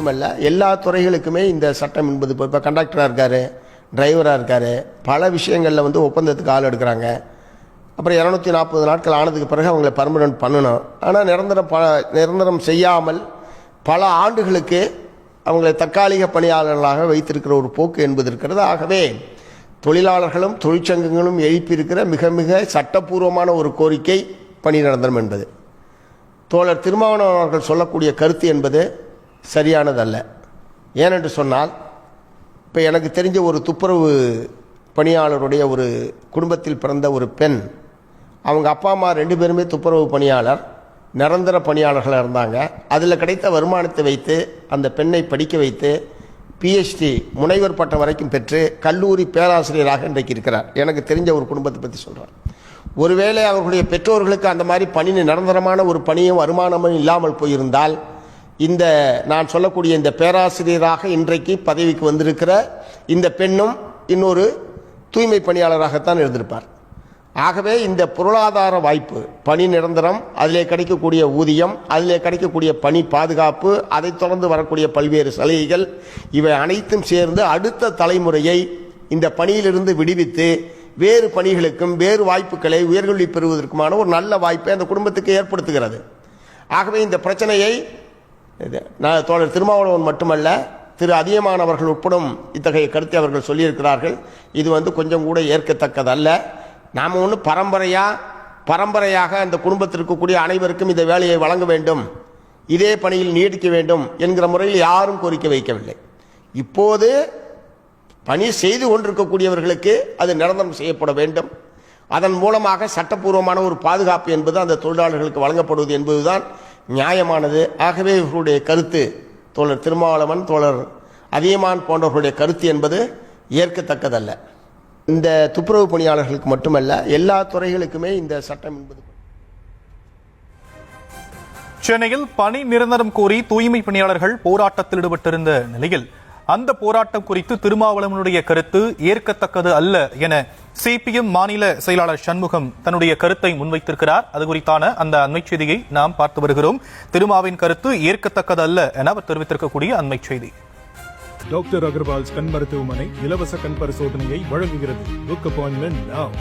மட்டுமல்ல எல்லா துறைகளுக்குமே இந்த சட்டம் என்பது இப்போ இப்போ கண்டக்டராக இருக்கார் டிரைவராக இருக்கார் பல விஷயங்களில் வந்து ஒப்பந்தத்துக்கு ஆள் எடுக்கிறாங்க. அப்புறம் இரநூத்தி நாற்பது நாட்கள் ஆனதுக்கு பிறகு அவங்களை பர்மனன்ட் பண்ணணும். ஆனால் நிரந்தரம் ப நிரந்தரம் செய்யாமல் பல ஆண்டுகளுக்கு அவங்களை தற்காலிக பணியாளர்களாக வைத்திருக்கிற ஒரு போக்கு என்பது இருக்கிறது. ஆகவே தொழிலாளர்களும் தொழிற்சங்கங்களும் எழுப்பியிருக்கிற மிக மிக சட்டப்பூர்வமான ஒரு கோரிக்கை பணி நிரந்தரம் என்பது. தோழர் திருமாவளவன் அவர்கள் சொல்லக்கூடிய கருத்து என்பது சரியானதல்ல. ஏனென்று சொன்னால் இப்போ எனக்கு தெரிஞ்ச ஒரு துப்புரவு பணியாளருடைய ஒரு குடும்பத்தில் பிறந்த ஒரு பெண் அவங்க அப்பா அம்மா ரெண்டு பேருமே துப்புரவு பணியாளர் நிரந்தர பணியாளர்களாக இருந்தாங்க. அதில் கிடைத்த வருமானத்தை வைத்து அந்த பெண்ணை படிக்க வைத்து பிஹெச்டி முனைவர் பட்டம் வரைக்கும் பெற்று கல்லூரி பேராசிரியராக இன்றைக்கு இருக்கிறார். எனக்கு தெரிஞ்ச ஒரு குடும்பத்தை பற்றி சொல்கிறார் ஒருவேளை அவர்களுடைய பெற்றோர்களுக்கு அந்த மாதிரி பணி நிரந்தரமான ஒரு பணியும் வருமானமும் இல்லாமல் போயிருந்தால் இந்த நான் சொல்லக்கூடிய இந்த பேராசிரியராக இன்றைக்கு பதவிக்கு வந்திருக்கிற இந்த பெண்ணும் இன்னொரு தூய்மை பணியாளராகத்தான் இருந்திருப்பார். ஆகவே இந்த பொருளாதார வாய்ப்பு பணி நிரந்தரம் அதிலே கிடைக்கக்கூடிய ஊதியம் அதிலே கிடைக்கக்கூடிய பணி பாதுகாப்பு அதைத் தொடர்ந்து வரக்கூடிய பல்வேறு சலுகைகள் இவை அனைத்தும் சேர்ந்து அடுத்த தலைமுறையை இந்த பணியிலிருந்து விடுவித்து வேறு பணிகளுக்கும் வேறு வாய்ப்புகளை உயர்கல்வி பெறுவதற்குமான ஒரு நல்ல வாய்ப்பை அந்த குடும்பத்துக்கு ஏற்படுத்துகிறது. ஆகவே இந்த பிரச்சனையை நான் தோழர் திருமாவளவன் மட்டுமல்ல திரு அதியமானவர்கள் உட்படும் இத்தகைய கருத்தை அவர்கள் சொல்லியிருக்கிறார்கள். இது வந்து கொஞ்சம் கூட ஏற்கத்தக்கதல்ல. நாம் ஒன்று பரம்பரையாக பரம்பரையாக அந்த குடும்பத்தில் இருக்கக்கூடிய அனைவருக்கும் இந்த வேலையை வழங்க வேண்டும். இதே பணியில் நீடிக்க வேண்டும் என்கிற முறையில் யாரும் கோரிக்கை வைக்கவில்லை. இப்போது பணி செய்து கொண்டிருக்கக்கூடியவர்களுக்கு அது நிரந்தரம் செய்யப்பட வேண்டும். அதன் மூலமாக சட்டப்பூர்வமான ஒரு பாதுகாப்பு என்பது அந்த தொழிலாளர்களுக்கு வழங்கப்படுவது என்பதுதான் நியாயமானது. ஆகவே இவர்களுடைய கருத்து தோழர் திருமாவளவன் தோழர் அதியமான் போன்றவர்களுடைய கருத்து என்பது ஏற்கத்தக்கதல்ல. இந்த துப்புரவு பணியாளர்களுக்கு மட்டுமல்ல எல்லா துறைகளுக்குமே இந்த சட்டம் என்பது சென்னையில் பணி நிரந்தரம் கோரி தூய்மை பணியாளர்கள் போராட்டத்தில் ஈடுபட்டிருந்த நிலையில் அந்த போராட்டம் குறித்து திருமாவளவனுடைய கருத்து ஏற்கத்தக்கது அல்ல என சிபிஎம் மாநில செயலாளர் சண்முகம் தன்னுடைய கருத்தை முன்வைத்திருக்கிறார். அது குறித்தான அந்த அண்மை செய்தியை நாம் பார்த்து வருகிறோம். திருமாவின் கருத்து ஏற்கத்தக்கது அல்ல என அவர் தெரிவித்திருக்கக்கூடிய அண்மை செய்தி. டாக்டர் அகர்வால்ஸ் கண் மருத்துவமனை இலவச கண் பரிசோதனையை வழங்குகிறது. Book appointment